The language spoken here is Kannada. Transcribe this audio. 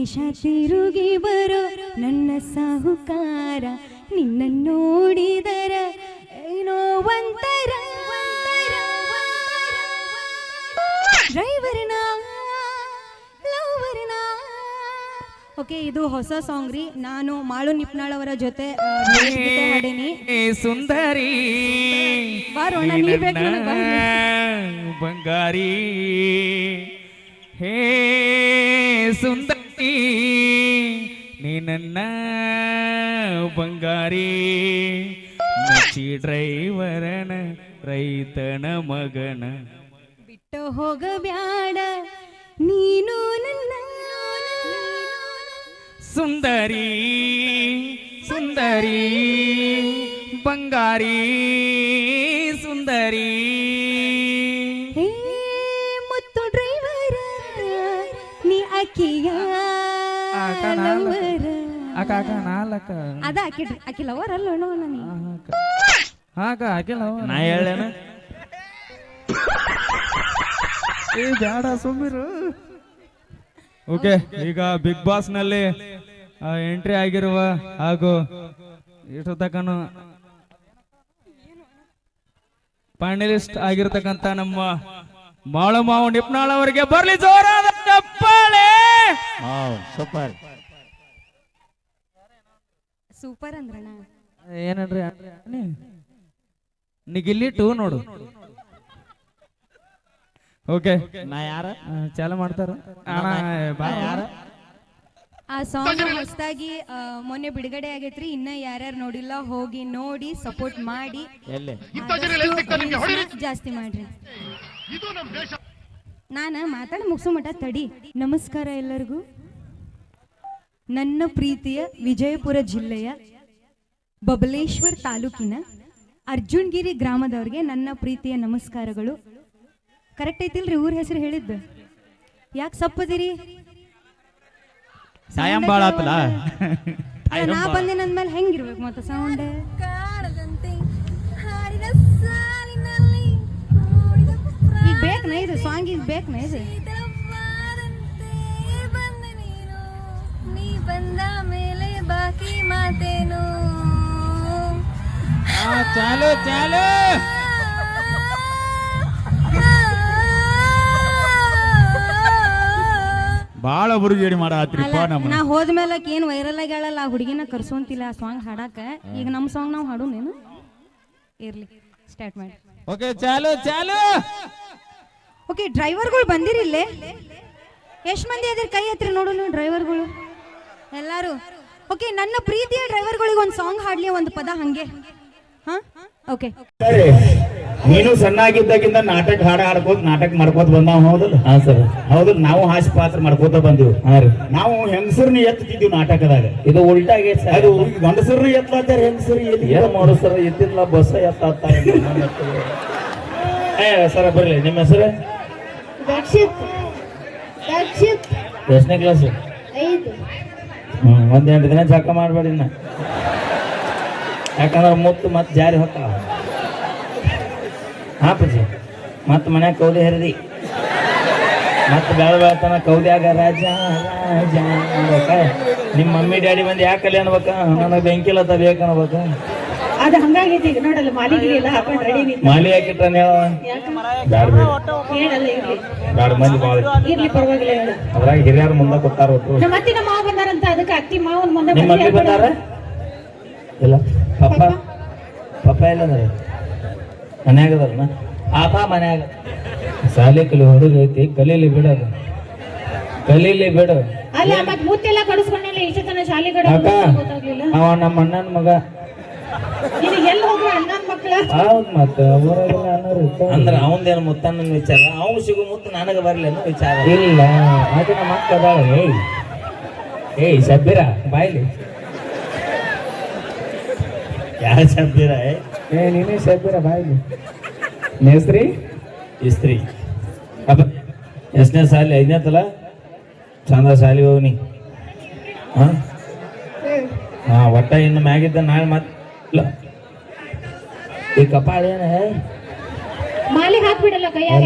ದೇಶ ತಿರುಗಿ ಬರೋ ನನ್ನ ಸಾಹುಕಾರ ನಿನ್ನ ನೋಡಿದರ ಏನೋ ಒಂಥರ. ಡ್ರೈವರ್ನ ಲವರ್ನ ಓಕೆ ಇದು ಹೊಸ ಸಾಂಗ್ ರೀ. ನಾನು ಮಾಳು ನಿಪ್ನಾಳ್ ಅವರ ಜೊತೆ ಸುಂದರಿ. ಬೇಕು ನನಗ್ ಬಾ. ಬಂಗಾರಿ. ಹೇ ಸುಂದರಿ. ನನ್ನ ಬಂಗಾರಿ ಮಚ್ಚಿ ಡ್ರೈವರನ ರೈತನ ಮಗನ. ಬಿಟ್ಟು ಹೋಗಬ್ಯಾಡ ನೀನು ನನ್ನ ಸುಂದರಿ ಸುಂದರಿ ಬಂಗಾರಿ ಸುಂದರಿ. ಮುತ್ತು ಡ್ರೈವರ ನೀ ಅಕ್ಕಿಯ ಆಕ ನಾಲ್ಕ. ಅಕ್ಕ ಅಕ್ಕ ನಾಲ್ಕ. ಅದ ಅಕ್ಕಿ ಅಕ್ಕಿ ಲವರ್ ಅಲ್ಲ ಅಣ್ಣ ನಾನು ಹಾಕ ಹಾಕಿಲ್ಲ ನಾ ಹೇಳೇನ ಏ ಬ್ಯಾಡ ಸುಮ್ಮಿರು. ಓಕೆ ಈಗ ಬಿಗ್ ಬಾಸ್ನಲ್ಲಿ ಎಂಟ್ರಿ ಆಗಿರುವ ಹಾಗೂ ಇಷ್ಟು ತಕನು ಫೈನಲಿಸ್ಟ್ ಆಗಿರ್ತಕ್ಕಂಥ ನಮ್ಮ ಮಾಳು ಮಾವು ನಿಪ್ನಾಳ್ ಅವರಿಗೆ ಬರ್ಲಿ ಜೋರಾದ ಚಪ್ಪಾಳೆ. ಸೂಪರ್ ಸೂಪರ್ ಅಂದ್ರಣ ಏನನ್ರಿ ನಿಗಿಲ್ಲಿ ಟೂ ನೋಡು. ಓಕೆ ನಾ ಯಾರ? ಚಾಲ ಮಾಡ್ತಾರ? ಯಾರ? ಆ ಸಾಂಗ್ ಹೊಸದಾಗಿ ಮೊನ್ನೆ ಬಿಡುಗಡೆ ಆಗೈತ್ರಿ. ಇನ್ನ ಯಾರ್ಯಾರು ನೋಡಿಲ್ಲ ಹೋಗಿ ನೋಡಿ ಸಪೋರ್ಟ್ ಮಾಡಿ. ಆದಷ್ಟು ಜಾಸ್ತಿ ಮಾಡ್ರಿ. ನಾನು ಮಾತಾಡ ಮುಗಿಸೋ ಮಠ ತಡಿ. ನಮಸ್ಕಾರ ಎಲ್ಲರಿಗೂ. ನನ್ನ ಪ್ರೀತಿಯ ವಿಜಯಪುರ ಜಿಲ್ಲೆಯ ಬಬಲೇಶ್ವರ್ ತಾಲೂಕಿನ ಅರ್ಜುನ್ಗಿರಿ ಗ್ರಾಮದವ್ರಿಗೆ ನನ್ನ ಪ್ರೀತಿಯ ನಮಸ್ಕಾರಗಳು. ಕರೆಕ್ಟ್ ಐತಿಲ್ರಿ ಊರ ಹೆಸರು ಹೇಳಿದ್ದು? ಯಾಕೆ ಸಪ್ಪದಿರಿ? ನಾ ಆತಲ್ಲ? ನಾ ಬಂದಿನ ಅಂದ್ಮೇಲೆ ಹೆಂಗಿರ್ಬೇಕು ಮತ್ತೆ ಸೌಂಡ್ ಈಗ ಬೇಕನ ಇದು? ಸಾಂಗ್ ಈಗ ಬೇಕನ ಇದು? ಮಾತೇನು? ಚಾಲು ಚಾಲು. ಬಾಳ ಬುರುಗೇಡಿ ಮಾಡ ಆತ್ರಿಪ್ಪ ಅಲ್ಲ ನಮ್ಮ ನಾ ಹೋದ್ಮೇಲೆ ಏನ್ ವೈರಲ್ ಆಗ್ಯಾಳಲ್ಲ ಆ ಹುಡುಗಿನ ಕರ್ಸೋಂತಿಲ್ಲ ಆ ಸಾಂಗ್ ಹಾಡಾಕ. ಈಗ ನಮ್ಮ ಸಾಂಗ್ ನಾವು ಹಾಡೋನೇನು ಇರ್ಲಿ ಸ್ಟಾರ್ಟ್ ಮಾಡಿ. ಓಕೆ ಚಾಲು ಚಾಲು. ಓಕೆ ಡ್ರೈವರ್ಗಳು ಬಂದಿರಿ ಇಲ್ಲೇ? ಎಷ್ಟು ಮಂದಿ ಅದ್ರ ಕೈ ಹತ್ತಿರ ನೋಡು ನೀವು ಡ್ರೈವರ್ಗಳು ಎಲ್ಲಾರು? ಓಕೆ ನನ್ನ ಪ್ರೀತಿಯ ಡ್ರೈವರ್ಗಳಿಗೆ ಒಂದು ಸಾಂಗ್ ಹಾಡ್ಲಿ ಒಂದು ಪದ ಹಂಗೆ. ಹಾ? ಓಕೆ ಸರಿ. ನೀನು ಸಣ್ಣಾಗಿದ್ದಾಗಿಂದ ನಾಟಕ ಹಾಡ ಹಾಡ್ಕೋತ ನಾಟಕ ಮಾಡ್ಕೋತ ಬಂದಾವ ಹೌದಲ್ಲ? ಹಾ ಸರ್. ಹೌದು ನಾವು ಹಾಸ್ಯ ಪಾತ್ರ ಮಾಡ್ಕೋತ ಬಂದಿವಿ. ಹಾ ರೀ. ನಾವು ಹೆಂಗಸರ್ನ ಎತ್ತಿದ್ದೀವಿ ನಾಟಕದಾಗ. ಇದು ಉಲ್ಟಾಗೆ ಸರ್. ಅದು ಗಂಡಸರ್ನ ಎತ್ತಲಾತಾರ ಹೆಂಗಸರು ಎಲ್ಲಿ? ಮಾಡೋ ಮಾಡು ಸರ್? ಎತ್ತಿಲ್ಲ ಬಸ್ ಎತ್ತ ಏ ಸರ ಬರ್ಲಿ. ನಿಮ್ಮ ಹೆಸರು? ರಕ್ಷಿತ್ ರಕ್ಷಿತ್ ಎಷ್ಟನೇ ಕ್ಲಾಸ್ ಐದು. ಹ್ಮ್ ಒಂದ್ ಎಂಟು ದಿನ ಚಕ್ಕ ಮಾಡಬೇಡಿ ಇನ್ನ. ಯಾಕಂದ್ರೆ ಮುತ್ತು ಮತ್ತೆ ಜಾರಿ ಹೋಗ್ತಾವ ಹಾ ಪೂಜಿ ಮತ್ತೆ ಮನ್ಯಾಗ ಕೌಲಿ ಹರಿದಿ. ಮತ್ತೆ ಬೆಳ ಬೆಳತನ ಕೌಲಿಯಾಗ ರಾಜ ರಾಜ ಅನ್ಬೇಕ ನಿಮ್ಮ ಮಮ್ಮಿ ಡ್ಯಾಡಿ ಬಂದು ಯಾಕಲ್ಲಿ ಅನ್ಬೇಕ? ನನಗೆ ಬೆಂಕಿಲತ್ತ ಬೇಕು ಅನ್ಬೇಕ. ಅದು ಹಂಗಾಗೈತಿ ಈಗ ನೋಡಲ್ಲ ಮಾಲಿಗೆ ಎಲ್ಲ ಹಾಕೊಂಡು ರೆಡಿ ನಿಂತ. ಮಾಲಿ ಹಾಕಿಟ್ರ ನೀವು? ಬ್ಯಾಡ ಏನಲ್ಲ ಇರ್ಲಿ. ಬ್ಯಾಡ ಮಂದಿ ಭಾಳ ಇರ್ಲಿ. ಪರವಾಗಿಲ್ಲ ಹೇಳು. ಅದ್ರಾಗ ಹಿರಿಯರು ಮುಂದೆ ಕೊಟ್ಟಾರ ಒಟ್ಟು ನಮ್ಮ ಅತ್ತಿ ನಮ್ಮ ಬಂದಾರಂತ ಅದಕ್ಕೆ ಅತ್ತಿ ಮಾವನ್ ಮುಂದೆ ನಿಮ್ಮ ಮಮ್ಮಿ ಬಂದಾರ? ಇಲ್ಲ. ಪಪ್ಪ? ಪಪ್ಪ? ಎಲ್ಲಂದ್ರೆ? ಮನ್ಯಾಗ ಅದಲ್ಲ ಆಪ ಮನ್ಯಾಗ. ಸಾಲಿ ಕಲಿ ಹುಡುಗ ಐತಿ ಕಲೀಲಿ ಬಿಡೋದು ಕಲೀಲಿ ಬಿಡು. ಅಲ್ಲ ಮತ್ತೆ ಮುತ್ತೆಲ್ಲ ಕಡಿಸ್ಕೊಂಡಲ್ಲ ಇಷ್ಟು ತನ ಶಾಲೆ ಕಡೆ ಅಕ್ಕ ಅವ ನಮ್ಮ ಅಣ್ಣನ ಮಗ. ಇದು ಎಲ್ಲಿ ಹೋಗ್ರ ಅಣ್ಣನ ಮಕ್ಕಳ ಹೌದು ಮತ್ತೆ ಊರಾಗೆಲ್ಲ ಅನ್ನೋರು ಅಂದ್ರೆ ಅಂದ್ರ ಅವಂದೇನು ಮುತ್ತಣ್ಣನ ವಿಚಾರ? ಅವ್ ಸಿಗು ಮುತ್ತು ನನಗೆ ಬರ್ಲಿ ಅನ್ನೋ ವಿಚಾರ ಇಲ್ಲ. ಅದನ್ನ ನಮ್ಮ ಅಕ್ಕ ಅದಾಳ ಏಯ್ ಸಬ್ಬೀರ? ಬಾಯ್ಲಿ. ಯಾರು ಸಬ್ಬೀರ ಏ? ನೀನೇ ಸಬ್ಬೀರ ಬಾಯ್ಲಿ. ಹೆಸ್ರಿ? ಇಸ್ತ್ರಿ. ಅಪ್ಪ ಎಷ್ಟನೇ ಸಾಲಿ ಐದನೇ ತಲ? ಚಂದ ಸಾಲಿ ಹೋಗ್ನಿ. ಹಾ? ಹಾಂ ಒಟ್ಟ ಇನ್ನು ಮ್ಯಾಗಿದ್ದ ನಾಳೆ ಮತ್ತೆ ಇಲ್ಲ ಈ ಕಪಾಳ ಏನ ಮಾಲಿ ಹಾಕ್ಬಿಡಲ್ಲ ಕೈಯಾಗ